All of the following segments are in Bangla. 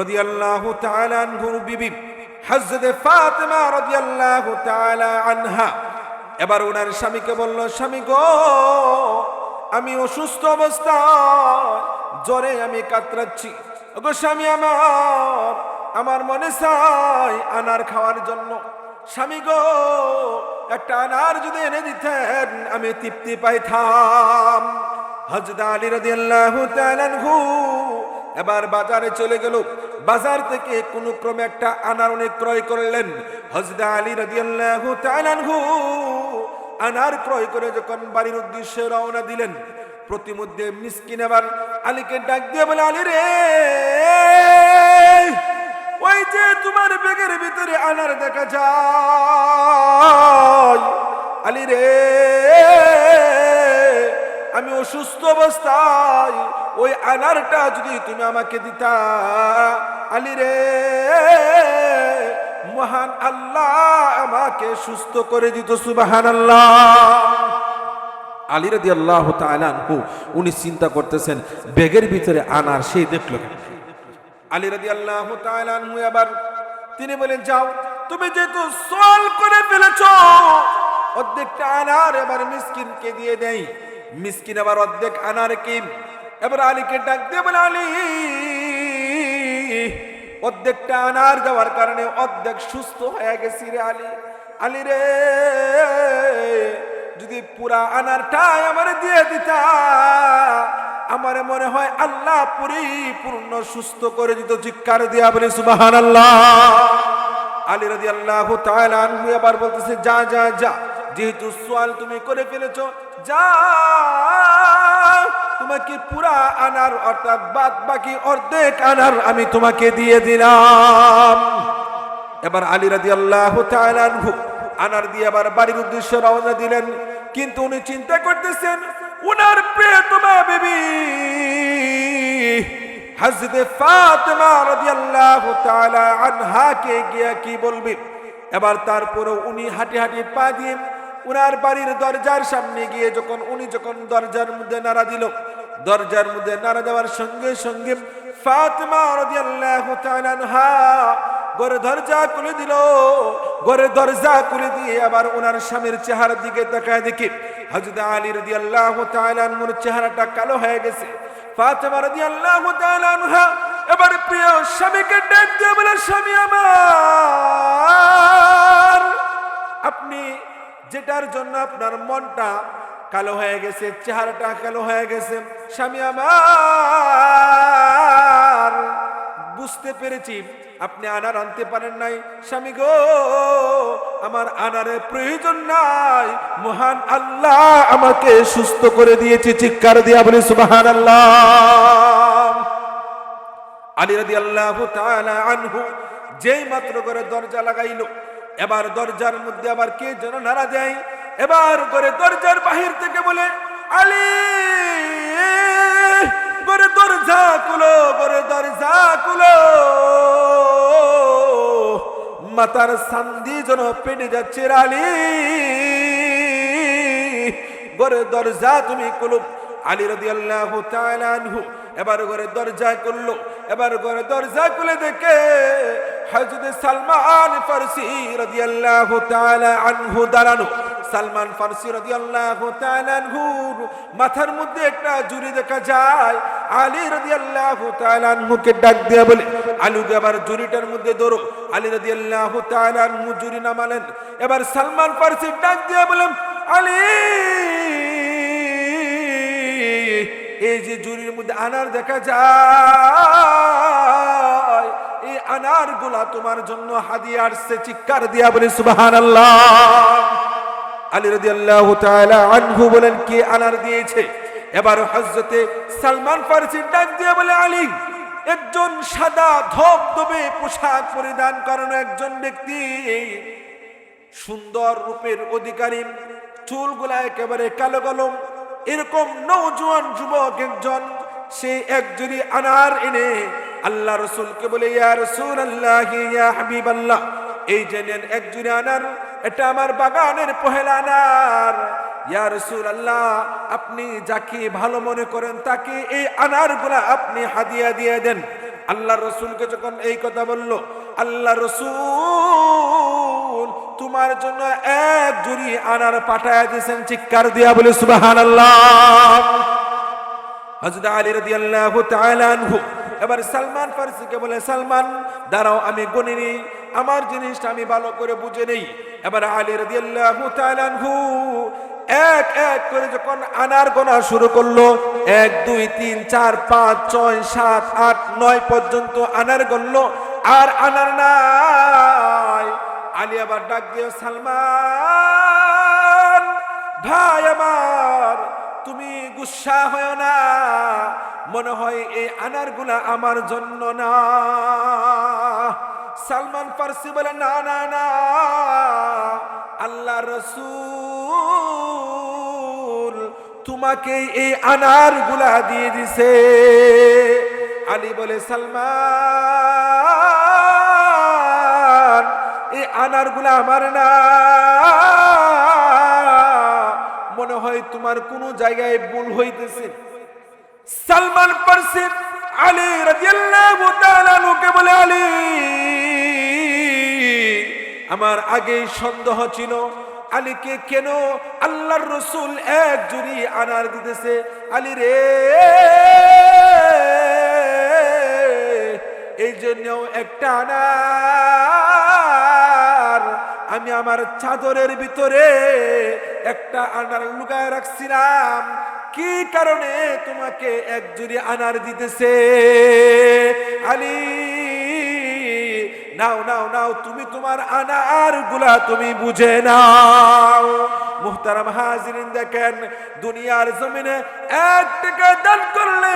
রাদিয়াল্লাহু তাআলা আনহুর বিবি হযরত ফাতেমা রাদিয়াল্লাহু তাআলা আনহা। এবার ওনার স্বামীকে বলল, স্বামী গো, আমি অসুস্থ অবস্থায়, জ্বরে আমি কাতরাচ্ছি। গো স্বামী আমার আমার মনে চাই আনার খাওয়ার জন্য। স্বামী গো, একটা আনার যদি এনে দিতেন, আমি তৃপ্তি পাইতাম। হজরত আলী রাদিয়াল্লাহু তাআলা আনহু এবার বাজারে চলে গেল। বাজার থেকে কোন ক্রমে একটা উনি ক্রয় করলেন। হজরত আলী রাদিয়াল্লাহু তাআলা আনহু আনার ক্রয় করে যখন বাড়ির উদ্দেশ্যে রওনা দিলেন, প্রতিমধ্যে মিসকিন আবার আলীকে ডাক দিয়ে বলে, আলী রে, ওই যে তোমার ব্যাগের ভিতরে আনার দেখা যায়। আলী রে, আমি অসুস্থ অবস্থায় ওই আনারটা যদি তুমি আমাকে দিতা, আলী রে, মহান আল্লাহ আমাকে সুস্থ করে দিত সুবাহান আল্লাহ আলী রাদি আল্লাহ তালু উনি চিন্তা করতেছেন, বেগের ভিতরে আনার সেই দেখল আলী রাদি আল্লাহ তালু আবার, তিনি বলেন, যাও, তুমি যেহেতু সল করে ফেলেছ, অর্ধেকটা আনার এবার মিসকিনকে দিয়ে দেই। মিসকিন আবার অর্ধেক আনার কিন এবার আলীকে ডাক দিয়ে বলে আলী। অর্ধেকটা আনার যাওয়ার কারণে অর্ধেক সুস্থ হয়ে গেছি রে আলী। আলী রে, যদি পুরা আনারটাই আমার দিয়ে দিতা, আমার মনে হয় আল্লাহ পরিপূর্ণ সুস্থ করে দিত চিৎকার দিয়া বলে সুবাহান আল্লাহ আলী রাজি আল্লাহ আবার বলতেছে, যা যা যা, যেহেতু সোয়াল তুমি করে ফেলেছ, যা। তোমাকে পুরা আনার, অর্থাৎ বাদ বাকি অর্ধেক আনার আমি তোমাকে দিয়ে দিলাম। এবার আলী রাজি আল্লাহ আনার দিয়ে আবার বাড়ির উদ্দেশ্যে রওনা দিলেন। কিন্তু উনি চিন্তা করতেছেন, উনার প্রিয়তমা বেবি হযরত ফাতেমা রাদিয়াল্লাহু তাআলা আনহাকে গিয়া কি বলবে? এবার তারপরে উনি হাঁটি হাঁটি পা দিয়ে উনার বাড়ির দরজার সামনে গিয়ে যখন, উনি যখন দরজার মধ্যে নাড়া দিল, দরজার মধ্যে নাড়া দেওয়ার সঙ্গে সঙ্গে দরজা দরজা দিয়ে আবার ওনার স্বামীর চেহারার দিকে তাকায় চেহারাটা কালো হয়ে গেছে। প্রিয় স্বামীকে ডাক স্বামী আমার, আপনি যেটার জন্য আপনার মনটা কালো হয়ে গেছে, চেহারাটা কালো হয়ে গেছে। স্বামী আমার, বুঝতে পেরেছি, আপনি আনার আনতে পারেন নাই। স্বামী গো, আমার আনারের প্রয়োজন নাই। মহান আল্লাহ আমাকে সুস্থ করে দিয়েছে, চিৎকার দিয়া বলে সুবাহান আল্লাহ আলী রাদি আল্লাহ আনহু যেই মাত্র করে দরজা লাগাইলো এবার দরজার মধ্যে আবার কে যেন নাড়া দেয়? এবার করে দরজার বাহির থেকে বলে, আলী! করে দরজা কুলো করে দরজা কুলো মাতার সান্দি যেন পেটে যাচ্ছে আলী। গরে দরজা তুমি কুলো আলী রদি এবার ঘরে দরজা করল এবার ঘরে দরজা খুলে দেখে হজরত সালমান ফারসি রাদিয়াল্লাহু তাআলা আনহু দাঁড়ানো। সালমান ফারসি রাদিয়াল্লাহু তাআলা আনহুর মাথার মধ্যে একটা জুরি দেখা যায়। আলী রাদিয়াল্লাহু তাআলা আনহুকে ডাক দিয়ে বলে, আলুকে আবার জুরিটার মধ্যে ধরো। আলী রাদিয়াল্লাহু তাআলা আনহু জুরি নামালেন। এবার সালমান ফারসি ডাক দিয়ে বলেন আলী! এই যে জুরির মধ্যে আনার দেখা যায়, এই আনারগুলা তোমার জন্য হাদিয়া আসছে, চিৎকার দিয়া বলে সুবাহান আল্লাহ আলী রাদি আল্লাহ আনহু বলেন, কে আনার দিয়েছে? এবার হজরতে সালমান ফারসি ডাক দিয়ে বলে, আলী, একজন সাদা ধবধবে পোশাক পরিধান করানো একজন ব্যক্তি, সুন্দর রূপের অধিকারী, চুলগুলা একেবারে কালো কালো এরকম নৌজওয়ান যুবক একজন, সে একজনই আনার এনে আল্লাহ রসুলকে বলে, ইয়া রসুল আল্লাহ ইয়া এই যে নেন আনার, এটা আমার বাগানের পহেলা আনার। ইয়া রসুল আল্লাহ আপনি যাকে ভালো মনে করেন, তাকে এই আনার আনারগুলা আপনি হাদিয়া দিয়ে দেন। আল্লাহ রসুলকে যখন এই কথা বলল, আল্লাহ রসুল তোমার জন্য এক জুড়ি আনার পাঠায় দিয়েছেন চিৎকার দিয়া বলে সুবাহান এবার সালমান ফারসিকে বলে, সালমান, দাঁড়াও, আমি গণে নেই আমার জিনিসটা আমি ভালো করে বুঝে নেই। এবার আলী রাদিয়াল্লাহু তাআলা আনহু, এক এক করে যখন আনার গোনা শুরু করল, এক, দুই, তিন, চার, পাঁচ, ছয়, সাত, আট, নয় পর্যন্ত আনার গণলো, আর আনার নাই। আলী আবার ডাক দিয়ে সালমান ভাই আমার, তুমি গুসা হয় না। মনে হয় এই আনারগুলা আমার জন্য না। সালমান ফার্সি বলে, না না না, আল্লাহ রসুল তোমাকে এই আনারগুলা দিয়ে দিছে। আলী বলে, সালমান আনারগুলা আমার না। মনে হয় তোমার কোন জায়গায় ভুল হইতেছে। সালমান পারসি আলী রাদিয়াল্লাহু তাআলা নুকে বলে, আলী, আমার আগে সন্দেহ ছিল, আলীকে কেন আল্লাহর রসুল এক জুড়ি আনার দিতেছে? আলী রে, এই জন্যও একটা আনার আমি আমার চাদরের ভিতরে একটা আনার লুকায় রাখছিলাম। কি কারণে তোমাকে এক জুড়ি আনার দিতেছে? আলী, নাও নাও নাও, তুমি তোমার আনারগুলা তুমি বুঝে নাও। মুহতারাম হাজিরিন, দেখেন দুনিয়ার জমিনে এক টাকা দান করলে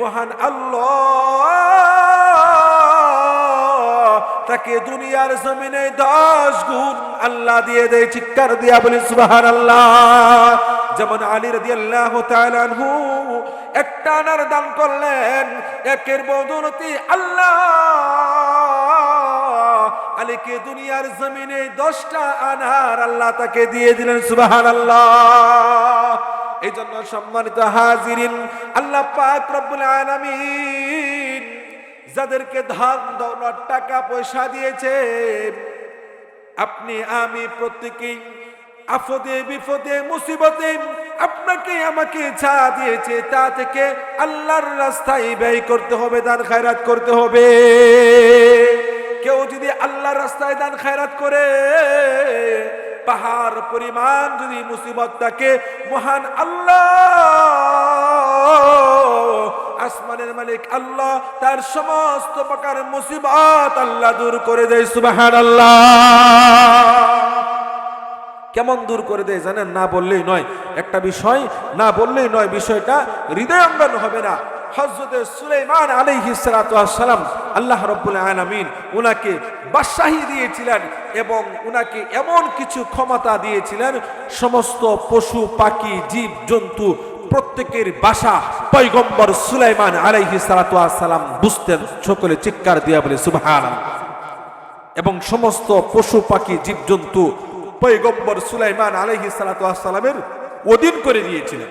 মহান আল্লাহ তাকে দুনিয়ার জমিনে দশ গুণ আল্লাহ দিয়ে দেয়, চিৎকার দিয়া বলি সুবাহান আল্লাহ যেমন আলী রাদি আল্লাহ তালানহু একটা আনার দান করলেন, একের বদলতি আল্লাহ আলীকে দুনিয়ার জমিনে দশটা আনার আল্লাহ তাকে দিয়ে দিলেন সুবাহান আল্লাহ এই জন্য সম্মানিত হাজিরিন, আল্লাহ পাক রব্বুল আলামিন যাদেরকে ধান দৌলত টাকা পয়সা দিয়েছে, আপনি আমি প্রত্যেকেই আফদে বিপদে মুসিবতে আপনাকে আমাকে যা দিয়েছে তা থেকে আল্লাহর রাস্তায় ব্যয় করতে হবে, দান খায়রাত করতে হবে। কেউ যদি আল্লাহর রাস্তায় দান খায়রাত করে পাহাড় পরিমাণ যদি মুসিবত থাকে, মহান আল্লাহ, আসমানের মালিক আল্লাহ, তার সমস্ত প্রকার মুসিবত আল্লাহ দূর করে দেয় সুবাহান আল্লাহ কেমন দূর করে দেয় জানেন? না বললেই নয়। একটা বিষয়, না বললেই নয়, বিষয়টা হৃদয়ঙ্গন হবে না। সুলাইমান আলাইহি আল্লাহ দিয়েছিলেন এবং এমন কিছু ক্ষমতা দিয়েছিলেন, সমস্ত পশু, পাখি, জীব, জন্তু, প্রত্যেকের বাসা পয়গম্বর সুলাইমান আলাইহি সালাম বুঝতেন সকলে চিৎকার দিয়া বলে সুবহান এবং সমস্ত পশু, পাখি জীবজন্তু পৈগম্বর সুলাইমান আলহি সালামের অধীন করে দিয়েছিলেন।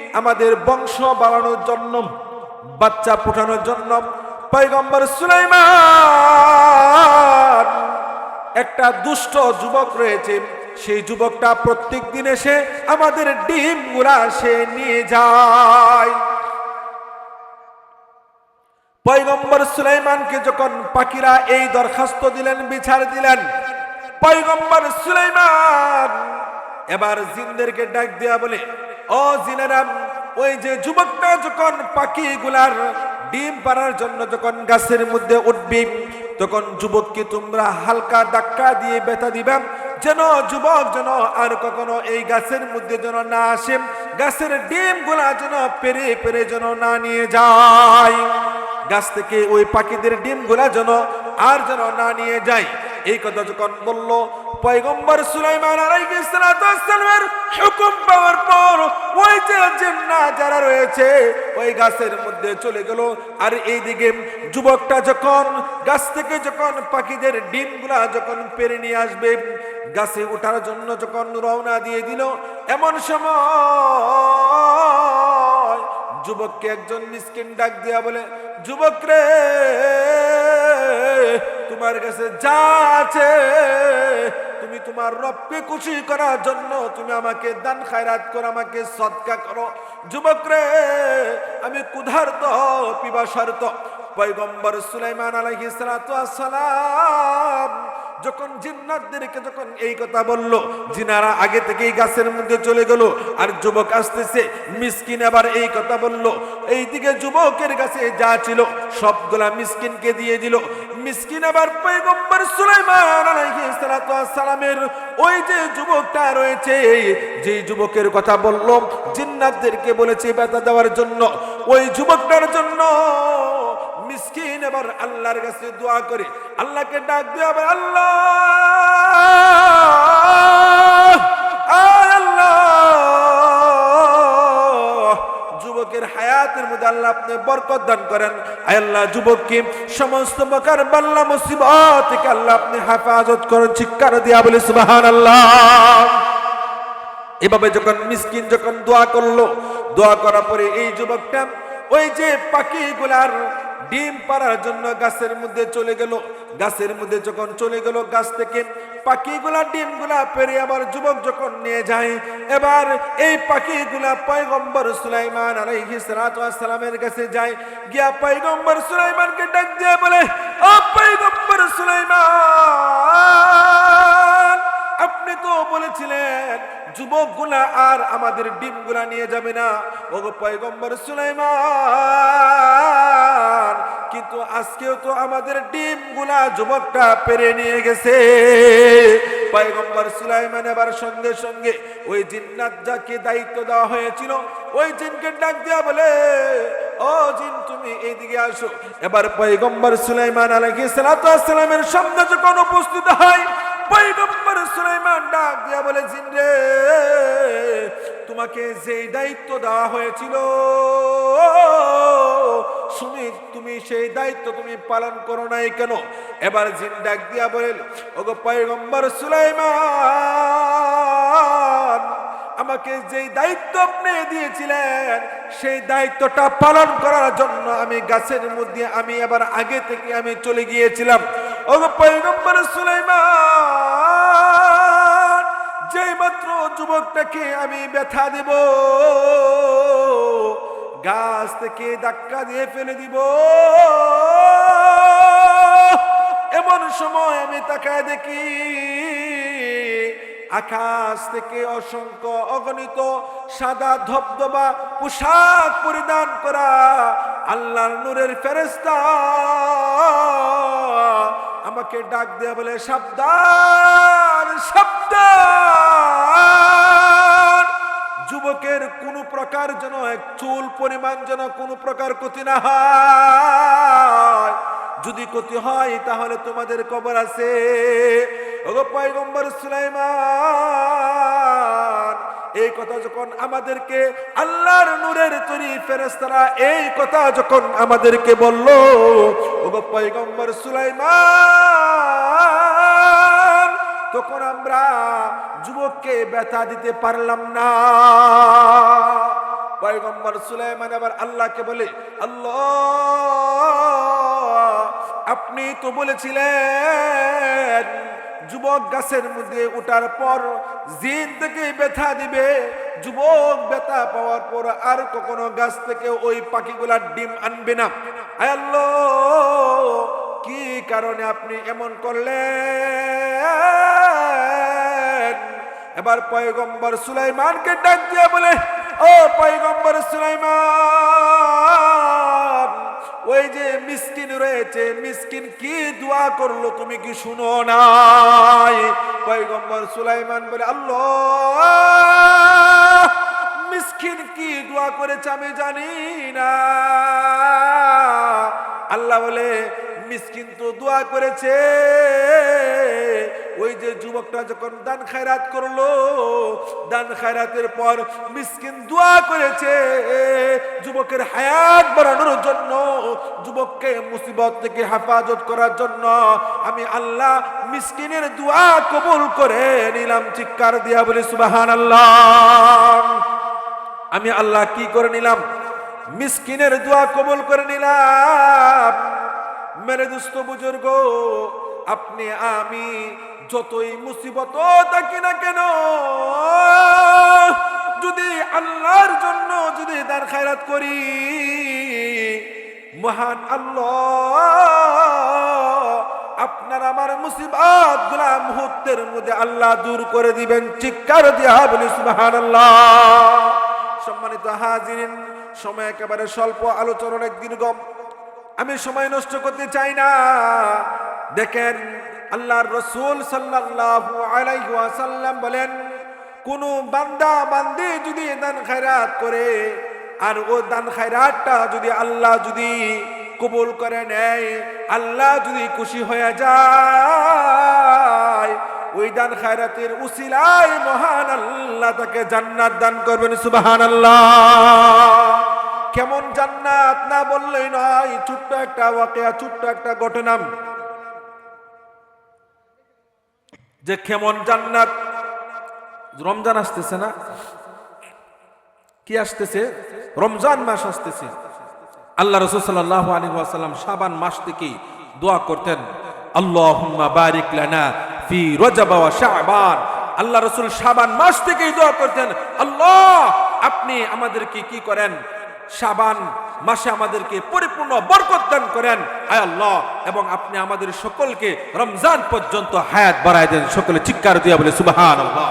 আমাদের বংশ বাড়ানোর জন্য, বাচ্চা ফোটানোর জন্য পয়গম্বর সুলাইমান একটা দুষ্ট যুবক রয়েছে। সেই যুবকটা প্রত্যেক দিন এসে আমাদের ডিমগুলা সে নিয়ে যায়। পয়গম্বর সুলাইমানকে যখন পাখিরা এই দরখাস্ত দিলেন, বিচার দিলেন, পয়গম্বর সুলাইমান এবার জিনদেরকে ডাক দেয়া বলে ও জিনেরাম, ওই যে যুবকটা যখন পাখিগুলার ডিম পাড়ার জন্য যখন গাছের মধ্যে উঠবি, তখন যুবককে তোমরা হালকা ধাক্কা দিয়ে বেতা দিবা। যেন যুবক যেন আর কখনো এই গাছের মধ্যে যেন না আসে, গাছের ডিমগুলা যেন পেরে পেরে যেন না নিয়ে যায়। গাছ থেকে ওই পাখিদের ডিমগুলা যেন আর যেন না নিয়ে যায়। এই কথা যখন বলল, পয়গম্বর সুলাইমান হুকুম পাওয়ার পর ওই যে জিন্নাত যারা রয়েছে, ওই গাছের মধ্যে চলে গেল। আর এইদিকে যুবকটা যখন গাছ থেকে যখন পাখিদের ডিমগুলা যখন পেরে নিয়ে আসবে, গাছে ওঠার জন্য যখন রওনা দিয়ে দিল, এমন সময় যুবককে একজন মিসকিন ডাক দিয়া বলে, যুবক রে, তোমার কাছে যা আছে, তুমি তোমার রবকে খুশি করার জন্য তুমি আমাকে দান খায়রাত করো, আমাকে সদকা করো। যুবক রে, আমি ক্ষুধার্ত, পিপাসার্ত। পয়গম্বর সুলাইমান আলাইহিস সালাতু আসসালাম যখন জিন্নাতদেরকে যখন এই কথা বলল, জিনারা আগে থেকেই গাছের মধ্যে চলে গেল, আর যুবক আসতেছে, মিসকিন আবার এই কথা বলল। এইদিকে যুবকের কাছে যা ছিল, সবগুলা মিসকিনকে দিয়ে দিল। মিসকিন আবার পয়গম্বর সুলাইমান আলাইহিস সালাতু সালামের ওই যে যুবকটা রয়েছে যে যুবকের কথা বলল, জিন্নাতদেরকে বলেছে ব্যথা দেওয়ার জন্য। ওই যুবকটার জন্য মিসকিন, এবার আল্লাহর কাছে দোয়া করে। আল্লাহকে ডাক দিয়ে আবার আল্লাহ এভাবে যখন মিসকিন যখন দোয়া করল, দোয়া করার পরে এই যুবকটা, ওই যে পাখি পাখিগুলার ডিম পাড়ার জন্য গাছের মধ্যে চলে গেল। গাছের মধ্যে যখন চলে গেল, গাছ থেকে পাখিগুলা, ডিমগুলা পেরে আবার যুবক যখন নিয়ে যায়, এবার এই পাখিগুলা পয়গম্বর সুলাইমান আলাইহিস সালাতু সালামের কাছে যায়। গিয়া পয়গম্বর সুলাইমানকে ডাক দিয়ে বলে, ও পয়গম্বর সুলাইমান, আপনি তো বলেছিলেন যুবকগুলা আর আমাদের ডিমগুলা নিয়ে যাবে না। ও গো পয়গম্বর সুলাইমান, কিন্তু আজকেও তো আমাদের ডিমগুলা যুবকটা পেরে নিয়ে গেছে। পয়গম্বর সুলাইমান এবার সঙ্গে সঙ্গে ওই জিন্নাত যাকে দায়িত্ব দেওয়া হয়েছিল, ওই জিনকে ডাক দেওয়া বলে, ও জিন, তুমি এইদিকে আসো। এবার পয়গম্বর সুলাইমান আলাইহিস সালামের সামনে যখন উপস্থিত হয় পয়গম্বর সুলাইমান ডাক দিয়া বলে জিনরে তোমাকে যে দায়িত্ব দেওয়া হয়েছিল, শুনি, তুমি সেই দায়িত্ব তুমি পালন করো নাই কেন? এবার জিন ডাক দিয়া বলেন, ওগো পয়গম্বর সুলাইমান, আমাকে যেই দায়িত্ব আপনি দিয়েছিলেন, সেই দায়িত্বটা পালন করার জন্য আমি গাছের মধ্যে আমি আবার আগে থেকে আমি চলে গিয়েছিলাম। ওগো পয়গম্বর সুলাইমান যুবকটাকে আমি ব্যথা দেব। গাছ থেকে ধাক্কা দিয়ে ফেলে দিব। এমন সময় আমি তাকায় দেখি, আকাশ থেকে অসংখ্য অগণিত সাদা ধবধবা পোশাক পরিধান করা আল্লাহর নূরের ফেরেস্তা আমাকে ডাক দেয়া বলে, সাবধান! সাবধান। যুবকের কোন প্রকার যেন এক চুল পরিমাণ যেন কোনো প্রকার ক্ষতি না হয়। যদি ক্ষতি হয়, তাহলে তোমাদের কবর আছে। পয়গম্বর সুলাইমান, এই কথা যখন আমাদেরকে আল্লাহর নূরের তৈরি ফেরেস্তারা এই কথা যখন আমাদেরকে বলল, ওগো পয়গম্বর সুলাইমান তখন আমরা যুবককে ব্যথা দিতে পারলাম না। পয়গম্বর সুলাইমান আবার আল্লাহকে বলে, আল্লাহ, আপনি তো বলেছিলেন যুবক গাছের মধ্যে উঠার পর জিন থেকে ব্যথা দিবে। যুবক ব্যথা পাওয়ার পর আর কখনো গাছ থেকে ওই পাখিগুলার ডিম আনবে না। আল্লাহ, কি কারণে আপনি এমন করলেন? এবার পয়গম্বর সুলাইমানকে ডাক দিয়ে বলে, ও পয়গম্বর সুলাইমান, ওই যে মিসকিন রয়েছে, মিসকিন কি দোয়া করল তুমি কি শুনো নাই? পয়গম্বর সুলাইমান বলে, আল্লাহ, মিসকিন কি দোয়া করেছে আমি জানি না। আল্লাহ বলে মিসকিন তো দোয়া করেছে। ওই যে যুবকটা যখন দান খায়রাত করল, দান খায়রাতের পর মিসকিন দোয়া করেছে যুবকের হায়াত বাড়ানোর জন্য, যুবককে মুসিবত থেকে হেফাজত করার জন্য। আমি আল্লাহ মিসকিনের দোয়া কবুল করে নিলাম, চিৎকার দিয়া বলি সুবাহান আল্লাহ আমি আল্লাহ কি করে নিলাম? মিসকিনের দোয়া কবুল করে নিলাম। মেরে দুস্থ বুজুর্গ, আপনি, আমি যতই মুসিবত থাকি না কেন, যদি আল্লাহর জন্য যদি দান খায়রাত করি, মহান আল্লাহ, আপনার আমার মুসিবতগুলা মুহূর্তের মধ্যে আল্লাহ দূর করে দিবেন। চিৎকার দিয়া বলি সুবাহান আল্লাহ সম্মানিত হাজিরিন, সময় একেবারে স্বল্প আলোচনা অনেক দীর্ঘ। আমি সময় নষ্ট করতে চাই না। দেখেন, আল্লাহর রসুল ওয়াসাল্লাম বলেন, কোন বান্দা বান্দে যদি দান খায়রাত করে, আর ও দান খায়রাতটা যদি আল্লাহ যদি কবুল করে নেয়, আল্লাহ যদি খুশি হয়ে যায়, ওই দান খায়রাতের উসিলায় মহান আল্লাহ তাকে জান্নাত দান করবেন সুবাহান আল্লাহ কেমন জান্নাত? না বললেই নয়, ছোট্ট একটা ওয়াকিয়া, ছোট্ট একটা ঘটনা যে কেমন জান্নাত? রমজান আসতেছে না? কি আসতেছে? রমজান মাস আসতেছে। আল্লাহ রসুল সাল্লাহ আলী ওয়াসাল্লাম সাবান মাস থেকেই দোয়া করতেন, আল্লাহুম্মা বারিক লানা ফি রজব শাবান। আল্লাহ রসুল সাবান মাস থেকেই দোয়া করতেন, আল্লাহ, আপনি আমাদেরকে কি করেন? সাবান মাসে আমাদেরকে পরিপূর্ণ বরকত দান করেন। আয় আল্লাহ, এবং আপনি আমাদের সকলকে রমজান পর্যন্ত হায়াত বাড়ায় দেন। সকলে চিৎকার দিয়া বলে সুবাহান আল্লাহ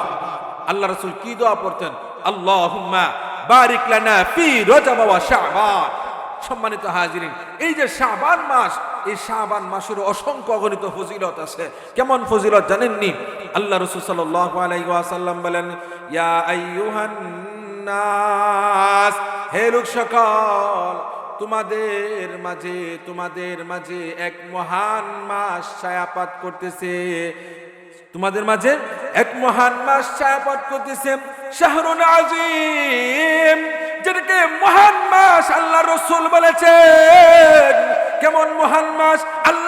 আল্লাহ রসুল কি দোয়া পড়তেন? আল্লাহুম্মা বারিক লানা ফি রজব ওয়া শাবান। সম্মানিত হাজিরিন, এই যে শাবান মাস, এই শাবান মাসের অসংখ্য অগণিত ফজিলত আছে। কেমন ফজিলত জানেননি? আল্লাহ রসুল সাল্লাল্লাহু আলাইহি ওয়াসাল্লাম বলেন, ইয়া আইয়ুহান নাস। হে লোক সকল, তোমাদের মাঝে তোমাদের মাঝে এক মহান মাস ছায়াপাত করতেছে। তোমাদের মাঝে এক মহান মাস ছায়াপাত করতেছে শাহরুন আজিম, যেটাকে মহান মাস আল্লাহ রসুল বলেছেন। কেমন মহান মাস?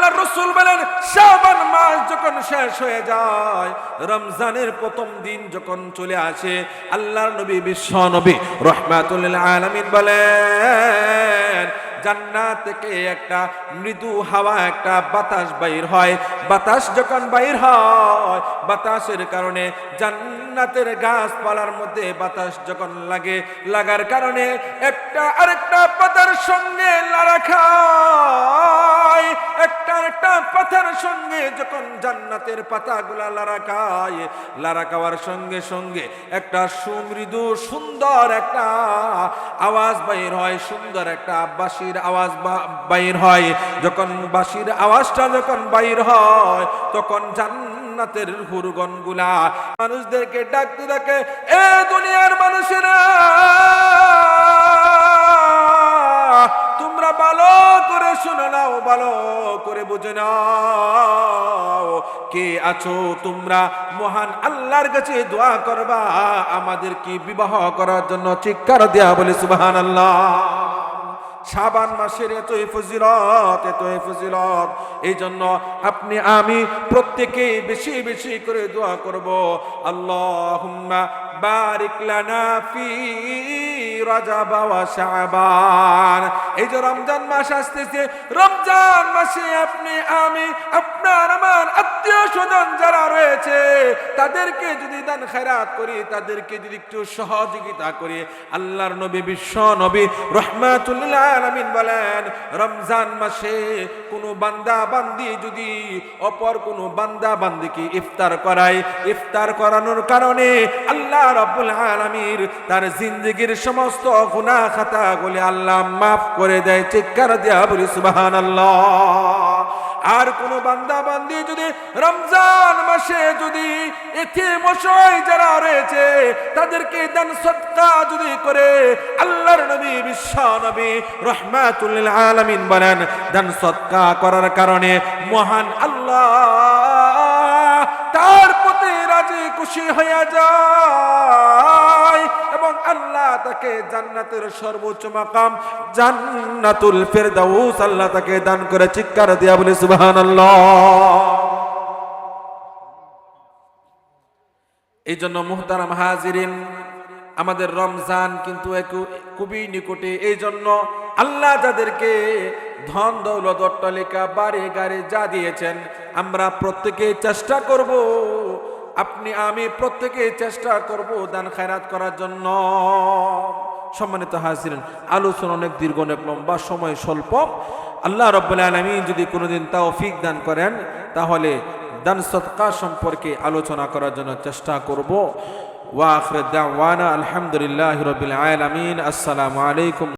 আল্লাহ রসুল বলেন, শাবান মাস যখন শেষ হয়ে যায়, রমজানের প্রথম দিন যখন চলে আসে, আল্লাহর নবী বিশ্ব নবী রহমাতুল আলমিন বলেন জান্নাত থেকে একটা মৃদু হাওয়া, একটা বাতাস বাইর হয়। বাতাস যখন বাইর হয়, বাতাসের কারণে জান্নাতের গাছপালার মধ্যে বাতাস যখন লাগে, লাগার কারণে একটা আরেকটা পাতার সঙ্গে লড়া খায়। একটা আরেকটা পাতার সঙ্গে যখন জান্নাতের পাতাগুলা লড়া খায় লড়া খাওয়ার সঙ্গে সঙ্গে একটা সুমৃদু সুন্দর একটা আওয়াজ বাইর হয়, সুন্দর একটা বাঁশির আওয়াজ বাইর হয়। যখন বাঁশির আওয়াজটা যখন বাইর হয়, তখন জান্নাতের হুরগনগুলা মানুষদেরকে ডাকতে থাকে, এ দুনিয়ার মানুষেরা, তোমরা ভালো করে শুনে নাও, ভালো করে বুঝে নাও, কে আছো তোমরা? মহান আল্লাহর কাছে দোয়া করবা, আমাদের কি বিবাহ করার জন্য চিৎকার দেয়া বলে সুবাহান আল্লাহ শাবান মাসের এতই ফজিলত এতই ফজিলত। এই জন্য আপনি, আমি প্রত্যেকেই বেশি বেশি করে দোয়া করব। আল্লাহ বারিক লানা ফি রাজাব ওয়া শাবান। এই যে রমজান মাস আসতেছে, রমজান মাসে আপনি, আমি, আপনার, আমার আত্মীয় স্বজন যারা রয়েছে, তাদেরকে যদি দান খেরাত করি, তাদেরকে যদি একটু সহযোগিতা করি, আল্লাহর নবী, বিশ্ব নবী রহমাতুল্লাহ আলামিন বলেন, রমজান মাসে কোনো বান্দা, বান্দি যদি, অপর কোনো বান্দা, বান্দিকে ইফতার করায়, ইফতার করানোর কারণে আল্লাহ রব্বুল আলামিন তার জিন্দগির সমস্ত গুনাহ খাতাগুলি আল্লাহ মাফ করে দেয়, চিৎকার দেয়া বলি, সুবহানাল্লাহ। আর কোন বান্দা বান্দি যদি রমজান মাসে যদি এতে মশাই যারা রয়েছে, তাদেরকে দান সৎকা যদি করে, আল্লাহর নবী, বিশ্ব নবী রহমাতুল্লিল আলামিন বলেন, দান সৎকা করার কারণে মহান আল্লাহ তার প্রতি রাজি খুশি হইয়া যায়। আল্লাহ তাকে জান্নাতের সর্বোচ্চ মাকাম, জান্নাতুল ফেরদাউস আল্লাহ তাকে দান করে চিৎকার দিয়া বলে, সুবহানাল্লাহ। এই জন্য মুহতারাম হাজিরিন, আমাদের রমজান কিন্তু খুবই নিকটে। এই জন্য আল্লাহ যাদেরকে ধন দৌলত, অট্টালিকা, বাড়ি, গাড়ি যা দিয়েছেন, আমরা প্রত্যেকে চেষ্টা করব আপনি, আমি প্রত্যেকে চেষ্টা করব দান খায়রাত করার জন্য। সম্মানিত হাজিরেন, আলোচনা অনেক দীর্ঘ, অনেক লম্বা, সময় স্বল্প। আল্লাহ রব্বুল আলমী যদি কোনোদিন তৌফিক দান করেন, তাহলে দান সৎকা সম্পর্কে আলোচনা করার জন্য চেষ্টা করব। ওয়া দাওয়ানা, আলহামদুলিল্লাহি রাব্বিল আলামিন, আসসালামু আলাইকুম।